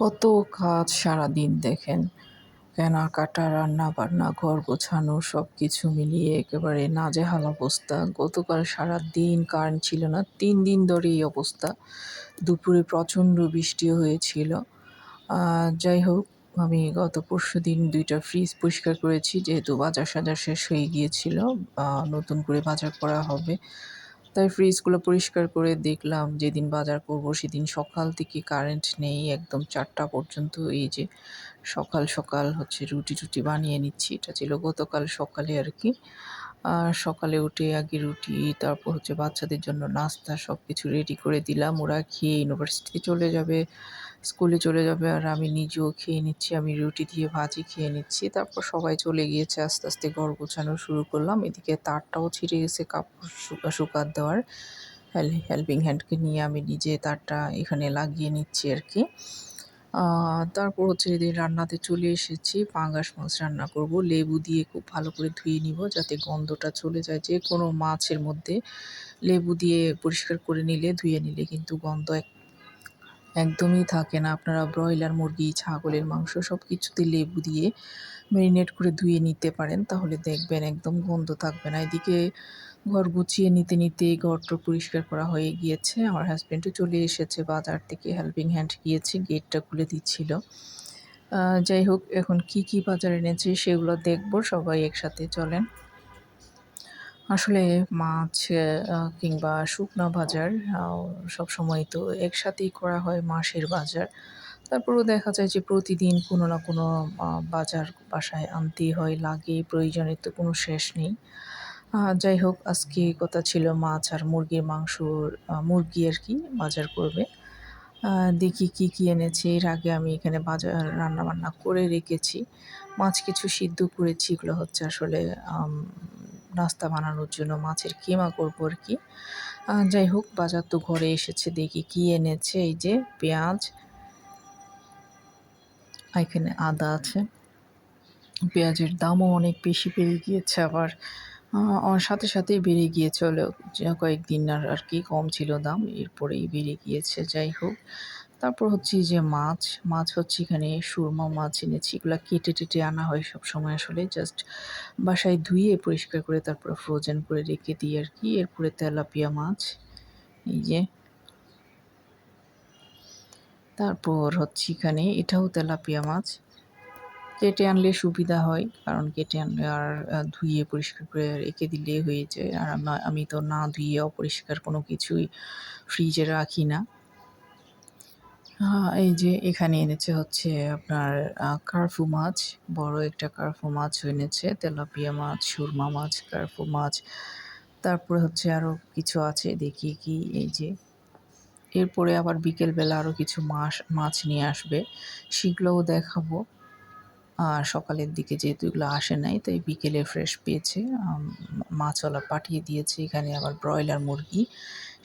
কত কাজ সারাদিন দেখেন। কেনাকাটা রান্না বান্না ঘর গোছানো সব কিছু মিলিয়ে একেবারে নাজেহাল অবস্থা। গতকাল সারা দিন কারেন্ট ছিল না, তিন দিন ধরে এই অবস্থা। দুপুরে প্রচণ্ড বৃষ্টিও হয়েছিল। যাই হোক, আমি গত পরশু দিন দুইটা ফ্রিজ পরিষ্কার করেছি, যেহেতু বাজার সাজার শেষ হয়ে গিয়েছিল নতুন করে বাজার করা হবে। তাই ফ্রিজগুলো পরিষ্কার করে দেখলাম, যেদিন বাজার করব সেদিন সকাল থেকে কারেন্ট নেই, একদম চারটা পর্যন্ত, এই যে সকাল সকাল হচ্ছে রুটি টুটি বানিয়ে নিচ্ছি। এটা ছিল গতকাল সকালে আর কি। আর সকালে উঠে আগে রুটি, তারপর হচ্ছে বাচ্চাদের জন্য নাস্তা সব কিছু রেডি করে দিলাম। ওরা খেয়ে ইউনিভার্সিটিতে চলে যাবে স্কুলে চলে যাবে আর আমি নিজেও খেয়ে নিচ্ছি। আমি রুটি দিয়ে ভাজি খেয়ে নিচ্ছি। তারপর সবাই চলে গিয়েছে, আস্তে আস্তে ঘর গোছানো শুরু করলাম। এদিকে তারটাও ছিঁড়ে গেছে কাপড় শুকা শুকাত দেওয়ার। হেল্পিং হ্যান্ডকে নিয়ে আমি নিজে তারটা এখানে লাগিয়ে নিচ্ছি আর কি। তারপর হচ্ছে এদের রান্নাতে চলে এসেছি, পাঙ্গাস মাছ রান্না করব। লেবু দিয়ে খুব ভালো করে ধুয়ে নিব যাতে গন্ধটা চলে যায়। যে কোনো মাছের মধ্যে লেবু দিয়ে পরিষ্কার করে নিলে, ধুয়ে নিলে কিন্তু গন্ধ এক, একদমই থাকে না। আপনারা ব্রয়লার, মুরগি, ছাগলের মাংস সব কিছুতে লেবু দিয়ে ম্যারিনেট করে ধুয়ে নিতে পারেন, তাহলে দেখবেন একদম গন্ধ থাকবে না। এদিকে ঘর গুছিয়ে নিতে নিতে ঘরটা পরিষ্কার করা হয়ে গিয়েছে। আমার হাজব্যান্ডও চলে এসেছে, বাজার থেকে হেল্পিং হ্যান্ড গিয়েছে গেটটা খুলে দিচ্ছিল। যাই হোক, এখন কি কি বাজার এনেছে সেগুলো দেখব, সবাই একসাথে চলেন। আসলে মাছ কিংবা শুকনা বাজার সব সময় তো একসাথেই করা হয় মাসের বাজার। তারপরেও দেখা যায় যে প্রতিদিন কোনো না কোনো বাজার বাসায় আনতেই হয়, লাগে, প্রয়োজনের তো কোনো শেষ নেই। যাই হোক, আজকে কথা ছিল মাছ আর মুরগির মাংস মুরগি আর কি বাজার করবে। দেখি কি কি এনেছে। এর আগে আমি এখানে বাজার রান্না বান্না করে রেখেছি। মাছ কিছু সিদ্ধ করেছি, এগুলো হচ্ছে আসলে নাস্তা বানানোর জন্য মাছের কিমা করব আর কি। যাই হোক, বাজার তো ঘরে এসেছে, দেখি কি এনেছে। এই যে পেঁয়াজ, এখানে আদা আছে। পেঁয়াজের দামও অনেক বেশি বেড়ে গিয়েছে আবার। সাথে সাথেই বেড়ে গিয়েছে হলেও যে কয়েকদিন আর আর কি কম ছিল দাম, এরপরেই বেড়ে গিয়েছে, যাই হোক। তারপর হচ্ছে যে মাছ মাছ হচ্ছে এখানে সুরমা মাছ এনেছি। এগুলো কেটে টেটে আনা হয় সব সময় আসলে। জাস্ট বাসায় ধুয়ে পরিষ্কার করে তারপর ফ্রোজেন করে রেখে দিই আর কি। এরপরে তেলাপিয়া মাছ, এই যে। তারপর হচ্ছে এখানে এটাও তেলাপিয়া মাছ। কেটে আনলে সুবিধা হয়, কারণ কেটে আনলে আর ধুয়ে পরিষ্কার করে রেখে দিলে হয়ে যায়। আর আমি তো না ধুয়ে অপরিষ্কার কোনো কিছুই ফ্রিজে রাখি না। এই যে এখানে এনেছে হচ্ছে আপনার কার্ফু মাছ, বড় একটা কার্ফু মাছ এনেছে, তেলাপিয়া মাছ, সুরমা মাছ, কার্ফু মাছ। তারপরে হচ্ছে আরও কিছু আছে, দেখি কি, এই যে। এরপরে আবার বিকেলবেলা আরও কিছু মাছ মাছ নিয়ে আসবে, সেগুলোও দেখাবো। আর সকালের দিকে যেহেতু এগুলো আসে নাই, তাই বিকেলে ফ্রেশ পেয়েছে মাছওয়ালা পাঠিয়ে দিয়েছে, এখানে আবার ব্রয়লার মুরগি।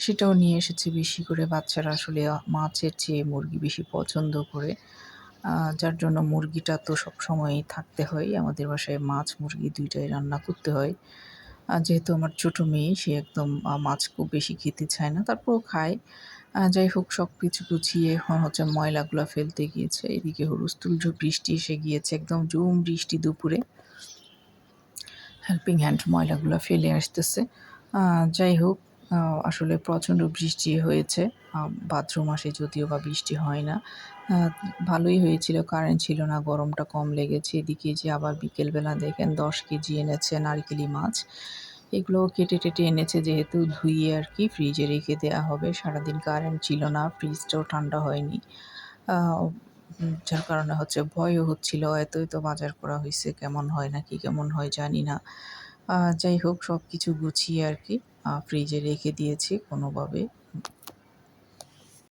সেটাও নিয়ে এসেছে বেশি করে, বাচ্চারা আসলে মাছের চেয়ে মুরগি বেশি পছন্দ করে। যার জন্য মুরগিটা তো সব সময়ই থাকতে হয়, আমাদের বাসায় মাছ মুরগি দুইটাই রান্না করতে হয়। যেহেতু আমার ছোটো মেয়ে, সে একদম মাছ খুব বেশি খেতে চায় না, তারপরও খায়। যাই হোক, সব কিছু গুছিয়ে হচ্ছে ময়লাগুলো ফেলতে গিয়েছে। এদিকে হুলস্থুল বৃষ্টি এসে গিয়েছে, একদম জুম বৃষ্টি দুপুরে। হেল্পিং হ্যান্ড ময়লাগুলো ফেলে আসতেছে। যাই হোক আসলে প্রচণ্ড বৃষ্টি হয়েছে। বাথরুম মাসে যদিও বা বৃষ্টি হয় না। ভালোই হয়েছিল, কারেন্ট ছিল না, গরমটা কম লেগেছে। এদিকে যে আবার বিকেলবেলা দেখেন দশ কেজি এনেছে নারকেলি মাছ। এগুলো কেটে টেটে এনেছে যেহেতু ধুইয়ে আর কি ফ্রিজে রেখে দেওয়া হবে। সারাদিন কারেন্ট ছিল না ফ্রিজটাও ঠান্ডা হয়নি। যার কারণে হচ্ছে ভয়ও হচ্ছিল, এতই তো বাজার করা হয়েছে, কেমন হয় না কি কেমন হয় জানি না। যাই হোক সব কিছু গুছিয়ে আর কি ফ্রিজে রেখে দিয়েছি কোনোভাবে।